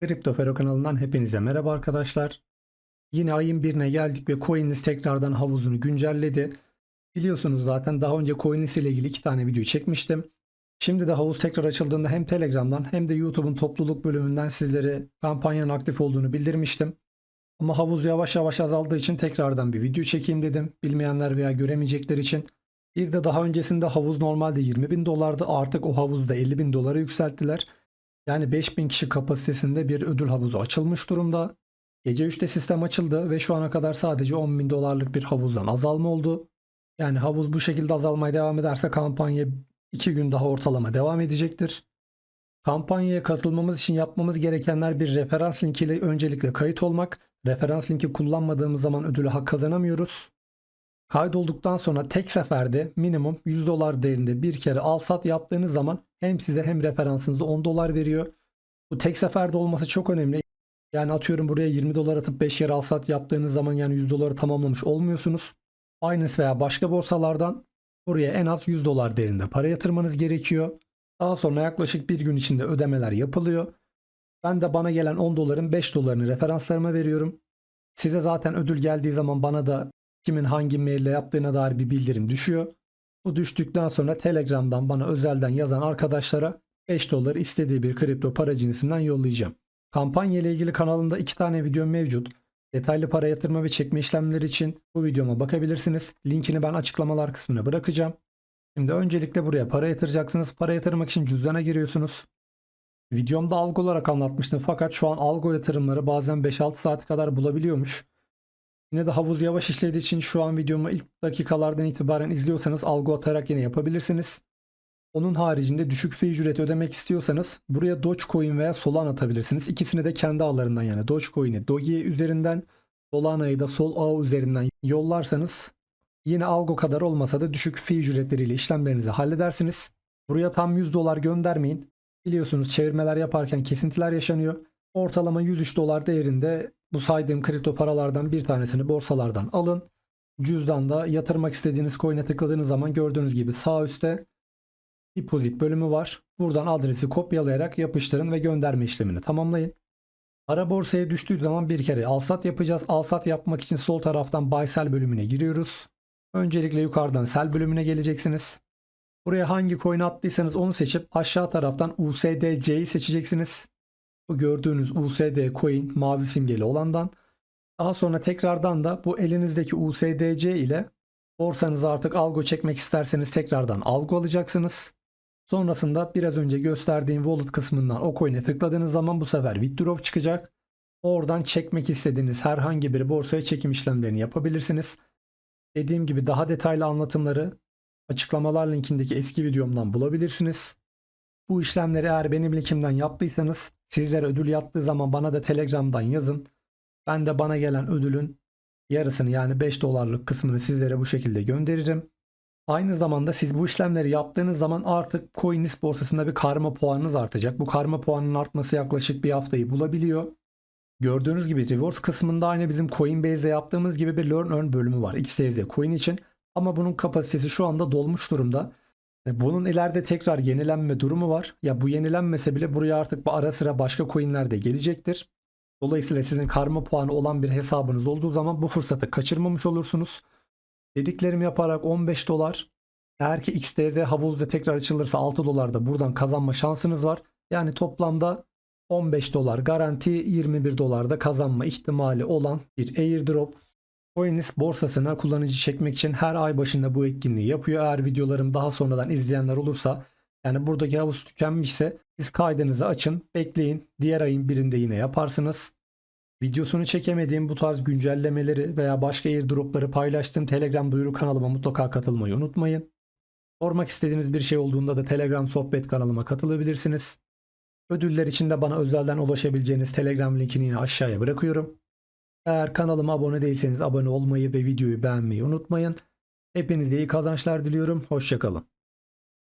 Kripto Fero kanalından hepinize merhaba arkadaşlar. Yine ayın birine geldik ve CoinList tekrardan havuzunu güncelledi. Biliyorsunuz zaten daha önce CoinList ile ilgili iki tane video çekmiştim. Şimdi de havuz tekrar açıldığında hem Telegram'dan hem de YouTube'un topluluk bölümünden sizlere kampanyanın aktif olduğunu bildirmiştim. Ama havuz yavaş yavaş azaldığı için tekrardan bir video çekeyim dedim. Bilmeyenler veya göremeyecekler için. Bir de daha öncesinde havuz normalde 20 bin dolardı. Artık o havuzu da 50 bin dolara yükselttiler. Yani 5000 kişi kapasitesinde bir ödül havuzu açılmış durumda. Gece 3'te sistem açıldı ve şu ana kadar sadece 10 bin dolarlık bir havuzdan azalma oldu. Yani havuz bu şekilde azalmaya devam ederse kampanya 2 gün daha ortalama devam edecektir. Kampanyaya katılmamız için yapmamız gerekenler bir referans linkiyle öncelikle kayıt olmak. Referans linki kullanmadığımız zaman ödülü hak kazanamıyoruz. Kaydolduktan sonra tek seferde minimum 100 dolar değerinde bir kere al sat yaptığınız zaman hem size hem referansınızda 10 dolar veriyor. Bu tek seferde olması çok önemli. Yani atıyorum buraya 20 dolar atıp 5 kere al sat yaptığınız zaman yani 100 doları tamamlamış olmuyorsunuz. Binance veya başka borsalardan buraya en az 100 dolar değerinde para yatırmanız gerekiyor. Daha sonra yaklaşık bir gün içinde ödemeler yapılıyor. Ben de bana gelen 10 doların 5 dolarını referanslarıma veriyorum. Size zaten ödül geldiği zaman bana da kimin hangi maille yaptığına dair bir bildirim düşüyor. Bu düştükten sonra Telegram'dan bana özelden yazan arkadaşlara 5 dolar istediği bir kripto para cinsinden yollayacağım. Kampanya ile ilgili kanalımda 2 tane video mevcut. Detaylı para yatırma ve çekme işlemleri için bu videoma bakabilirsiniz. Linkini ben açıklamalar kısmına bırakacağım. Şimdi öncelikle buraya para yatıracaksınız. Para yatırmak için cüzdana giriyorsunuz. Videomda algo olarak anlatmıştım fakat şu an algo yatırımları bazen 5-6 saate kadar bulabiliyormuş. Yine de havuz yavaş işlediği için şu an videomu ilk dakikalardan itibaren izliyorsanız algo atarak yine yapabilirsiniz. Onun haricinde düşük fee ücreti ödemek istiyorsanız buraya Dogecoin veya Solana atabilirsiniz. İkisini de kendi ağlarından yani Dogecoin'i Doge üzerinden Solana'yı da Sol ağ üzerinden yollarsanız yine algo kadar olmasa da düşük fee ücretleriyle işlemlerinizi halledersiniz. Buraya tam 100 dolar göndermeyin. Biliyorsunuz çevirmeler yaparken kesintiler yaşanıyor. Ortalama 103 dolar değerinde bu saydığım kripto paralardan bir tanesini borsalardan alın. Cüzdanda yatırmak istediğiniz coin'e tıkladığınız zaman gördüğünüz gibi sağ üstte deposit bölümü var. Buradan adresi kopyalayarak yapıştırın ve gönderme işlemini tamamlayın. Para borsaya düştüğü zaman bir kere alsat yapacağız. Alsat yapmak için sol taraftan buy sell bölümüne giriyoruz. Öncelikle yukarıdan sell bölümüne geleceksiniz. Buraya hangi coin attıysanız onu seçip aşağı taraftan USDC'yi seçeceksiniz. Bu gördüğünüz USD coin mavi simgeli olandan. Daha sonra tekrardan da bu elinizdeki USDC ile borsanıza artık algo çekmek isterseniz tekrardan algo alacaksınız. Sonrasında biraz önce gösterdiğim wallet kısmından o coin'e tıkladığınız zaman bu sefer withdraw çıkacak. Oradan çekmek istediğiniz herhangi bir borsaya çekim işlemlerini yapabilirsiniz. Dediğim gibi daha detaylı anlatımları açıklamalar linkindeki eski videomdan bulabilirsiniz. Bu işlemleri eğer benim linkimden yaptıysanız sizlere ödül yattığı zaman bana da Telegram'dan yazın. Ben de bana gelen ödülün yarısını yani 5 dolarlık kısmını sizlere bu şekilde gönderirim. Aynı zamanda siz bu işlemleri yaptığınız zaman artık CoinList borsasında bir karma puanınız artacak. Bu karma puanının artması yaklaşık bir haftayı bulabiliyor. Gördüğünüz gibi rewards kısmında aynı bizim Coinbase'de yaptığımız gibi bir learn earn bölümü var XTZ coin için. Ama bunun kapasitesi şu anda dolmuş durumda. Bunun ileride tekrar yenilenme durumu var. Ya bu yenilenmese bile buraya artık ara sıra başka coinler de gelecektir. Dolayısıyla sizin karma puanı olan bir hesabınız olduğu zaman bu fırsatı kaçırmamış olursunuz. Dediklerimi yaparak 15 dolar eğer ki XTZ havuzda tekrar açılırsa 6 dolar da buradan kazanma şansınız var. Yani toplamda 15 dolar garanti 21 dolarda kazanma ihtimali olan bir airdrop. Coinlist borsasına kullanıcı çekmek için her ay başında bu etkinliği yapıyor. Eğer videolarım daha sonradan izleyenler olursa yani buradaki havuz tükenmişse siz kaydınızı açın bekleyin. Diğer ayın birinde yine yaparsınız. Videosunu çekemediğim bu tarz güncellemeleri veya başka airdropları paylaştığım Telegram duyuru kanalıma mutlaka katılmayı unutmayın. Sormak istediğiniz bir şey olduğunda da Telegram sohbet kanalıma katılabilirsiniz. Ödüller için de bana özelden ulaşabileceğiniz Telegram linkini yine aşağıya bırakıyorum. Eğer kanalıma abone değilseniz abone olmayı ve videoyu beğenmeyi unutmayın. Hepinize iyi kazançlar diliyorum. Hoşçakalın.